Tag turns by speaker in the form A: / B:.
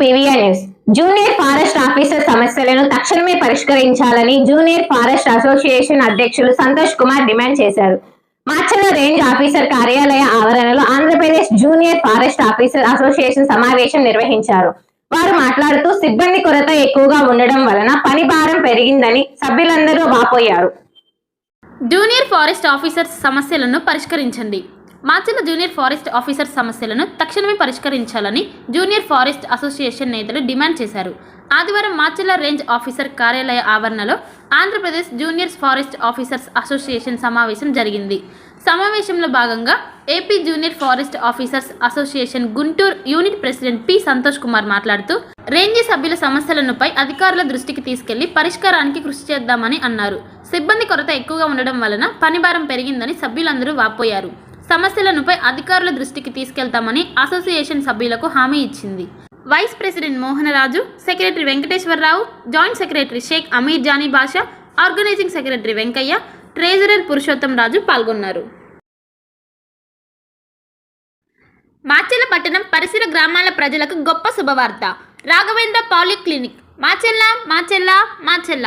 A: PVR news junior forest officer సమస్యలను తక్షణమే పరిష్కరించాలని జూనియర్ ఫారెస్ట్ అసోసియేషన్ అధ్యక్షులు సంతోష్ కుమార్ డిమాండ్ చేశారు. మాచర్ల రేంజ్ ఆఫీసర్ కార్యాలయ ఆవరణలో Andhra Pradesh junior forest officer association సమావేశం నిర్వహించారు. వారు మాట్లాడుతూ సిబ్బంది కొరత ఎక్కువగా ఉండడం వలన పని భారం పెరిగిందని సభ్యులందరూ వాపోయారు.
B: జూనియర్ ఫారెస్ట్ ఆఫీసర్స్ సమస్యలను పరిష్కరించండి. మాచర్ల జూనియర్ ఫారెస్ట్ ఆఫీసర్ సమస్యలను తక్షణమే పరిష్కరించాలని జూనియర్ ఫారెస్ట్ అసోసియేషన్ నేతలు డిమాండ్ చేశారు. ఆదివారం మాచర్ల రేంజ్ ఆఫీసర్ కార్యాలయ ఆవరణలో Andhra Pradesh junior forest officers association సమావేశం జరిగింది. సమావేశంలో భాగంగా AP junior forest officers association Guntur unit president P Santosh Kumar మాట్లాడుతూ రేంజీ సభ్యుల సమస్యలనుపై అధికారుల దృష్టికి తీసుకెళ్ళి పరిష్కారానికి కృషి చేద్దామని అన్నారు. సిబ్బంది కొరత ఎక్కువగా ఉండడం వలన పనిభారం పెరిగిందని సభ్యులందరూ వాపోయారు. సమస్యలనుపై అధికారుల దృష్టికి తీసుకెళ్తామని అసోసియేషన్ సభ్యులకు హామీ ఇచ్చింది. Vice president Mohanaraju secretary Venkateswararao joint secretary Sheikh Ameer Jani Basha organising secretary Venkaiah treasurer Purushottam Raju పాల్గొన్నారు. మాచెల్ల పట్టణం పరిసర గ్రామాల ప్రజలకు గొప్ప శుభవార్త. రాఘవేంద్ర పాలిక్లినిక్. మాచెల్ల మాచెల్ల మాచెల్ల